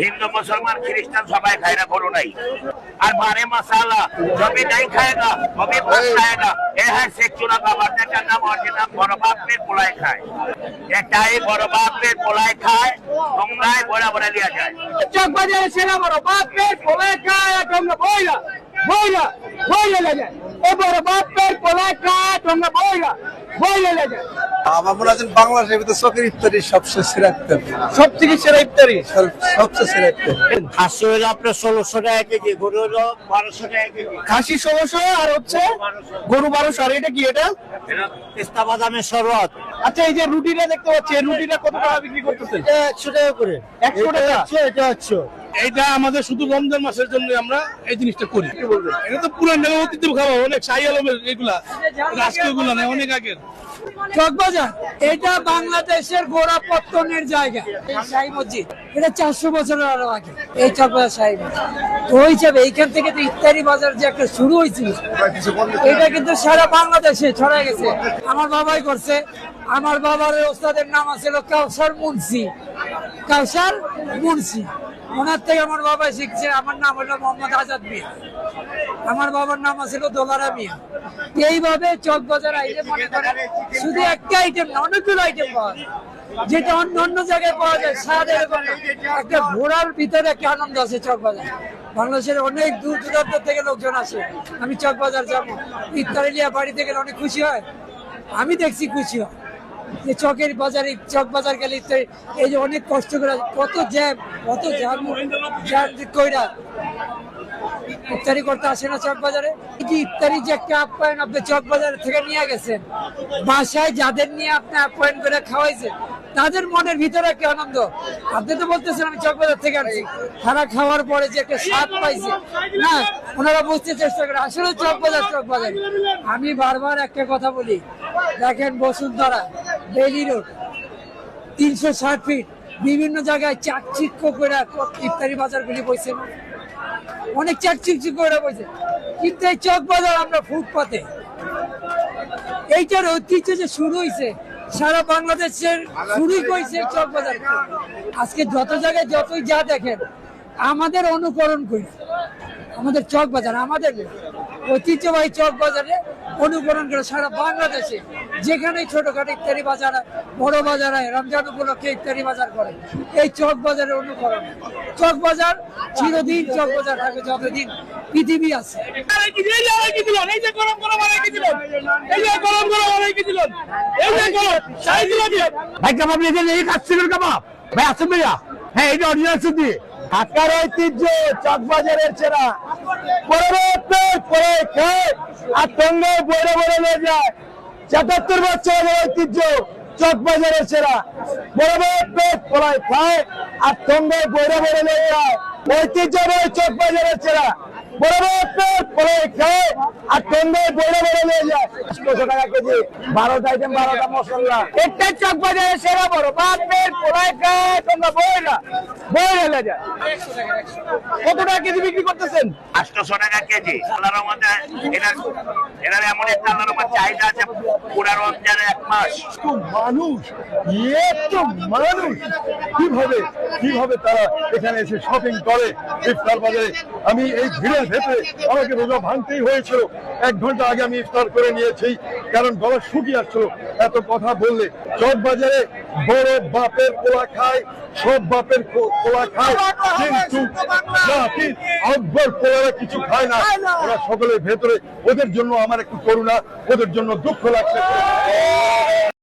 হিন্দু মুসলমান খ্রিস্টান সবাই খায় না গরু নাই। আর বারে মশালা জমি নাই খায়গা কবি ভাত খায়গা এ হ্যাঁ শেখ চুরা বাবার যেটার নাম অরিজিনাল বড় বাপের পোলায় খায়। এটাই বড় বাপের পোলায় খায় তোমরাই বড়া বড়া লিয়া যায়। চকবাজারে সেরা বড় বাপের পোলায় খায় তোমরা বইরা বাপের আমার বাংলাদেশের ভিতরে চকের ইফতারি সবচেয়ে সেরা ইফতারি। সব থেকে সেরা ইফতারি। সবচেয়ে সেরা ইফতারি। খাসি হলো আপনার ষোলোশো টাকা কেজি গরু হলো বারোশো টাকা কেজি। খাসি ষোলোশো আর হচ্ছে গরু বারোশো। আর এটা কি এটা? এটা পেস্তা বাদামের শরবত। আচ্ছা এই যে রুটিটা দেখতে পাচ্ছি রুটিটা কত টাকা বিক্রি করতেছেন? একশো টাকা করে। একশো টাকা? এটা একশো এইটা আমাদের শুধু রমজান মাসের জন্য আমরা এই জিনিসটা করি। এটা তো পুরান ঢাকা অতীতের খাবার অনেক শাহী আলমের এগুলা, রাষ্ট্রীয়গুলা নেই, অনেক আগের। চকবাজার, এটা বাংলাদেশের গোড়াপত্তনের জায়গা শাহী মসজিদ। এটা চারশো বছরের আরও আগে, এই শাহী মসজিদ। হিসাবে এইখান থেকে তো ইফতারি বাজার যে একটা শুরু হয়েছিল, এটা কিন্তু সারা বাংলাদেশে ছড়া গেছে। আমার বাবাই করছে, আমার বাবার ওস্তাদের নাম আছিল কাউসার মুন্সি। কাউসার মুন্সি। ওনার থেকে আমার বাবা শিখছে, আমার নাম হলো মোহাম্মদ আজাদ মিয়া। আমার বাবার নাম আছিল দোলারা মিয়া। এইভাবে চক বাজার আইলে মনে করেন, শুধু একটা আইটেম না, অনেকগুলো আইটেম পাওয়া যায়। যেটা অন্য অন্য জায়গায় পাওয়া যায় এবং একটা ঘোড়ার ভিতরে একটা আনন্দ আছে চক বাজার। বাংলাদেশের অনেক দূর দূরান্ত থেকে লোকজন আসে। আমি চক বাজার যাব। ইফতারি বাড়ি থেকে অনেক খুশি হয়। আমি দেখছি খুশি হয়। যে চকের বাজারে, চক বাজার গেলে এই যে অনেক কষ্ট করে, কত জ্যাম কত জ্যাম জ্যাম কইরা। ইফতারি করতে আসে না চক বাজারে। ইফতারি যে একটা আপ্যায়ন আপনি চক বাজার থেকে নিয়ে গেছেন, বাসায় যাদের নিয়ে আপনি আপ্যায়ন করে খাওয়াইছেন, তাদের মনের ভিতরে একটা আনন্দ? আপনি তো বলতেছেন, আমি চক বাজার থেকে আনছি। খাওয়ার পরে যে একটা স্বাদ পাইছে। না, ওনারা বুঝতে চেষ্টা করে, আসলে চক বাজার চক বাজার। আমি বারবার একটা কথা বলি, দেখেন বসুন্ধরা ডেইলি রোড, তিনশো ষাট ফিট বিভিন্ন জায়গায় চাকচিক্য করে ইফতারি বাজারগুলি বসে অনেক চাকচিক করে বসে কিন্তু এই চক বাজার আমরা ফুটপাতে। এইটার ঐতিহ্য যে শুরু হয়েছে সারা বাংলাদেশের শুরুই করেছে চক বাজার আজকে যত জায়গায় যতই যা দেখেন, আমাদের অনুকরণ করি। আমাদের চক বাজার আমাদের। ঐতিহ্যবাহী চক বাজারে অনুকরণ করে সারা বাংলাদেশে যেখানে ছোটখাটো ইত্যাদি বাজার বড় বাজার হয় রমজান উপলক্ষে ইত্যাদি বাজার করে। এই চক বাজারের অনুকরণ। চক বাজার চিরদিন চক বাজার থাকবে যতদিন পৃথিবী আছে। ভাই কাবাব নিয়ে গেলে এই কাচ্চিকের কাবাব? ভাই আসুন ভাইয়া। হ্যাঁ এটা অরিজিনাল সুদি ঢাকার ঐতিহ্য চকবাজারের সেরা। পরবর্তী আর বছর ঐতিহ্য চকবাজারের সেরা। পেট পড়ায় খায় আর তঙ্গে বড় বড় নিয়ে যায়। ঐতিহ্য রয়ে চকবাজারের সেরা। সেরা বড় পোলাই বইরা বইরা যায় কত টাকা কেজি। বিক্রি করতেছেন আটশোশো টাকা কেজি আল্লাহর মধ্যে, এনার এনার এমন একটা আল্লাহর মধ্যে চাহিদা আছে, পুরা রমজানের মানুষ, এত মানুষ। কীভাবে কীভাবে তারা এখানে এসে শপিং করে? ইফতার বাজারে আমি এই ভিড়ের ভেতরে আমাকে রোজা ভাঙতেই হয়েছিল। এক ঘণ্টা আগে আমি ইফতার করে নিয়েছি, কারণ গলা শুকিয়ে আসছিল। এত কথা বললে চক বাজারে বড় বাপের কোলা খায় সব বাপের কোলা খায় কিন্তু আকবর কোলারা কিছু খায় না। ওরা সকলের ভেতরে ওদের জন্য আমার একটু করুণা ওদের জন্য দুঃখ লাগছে।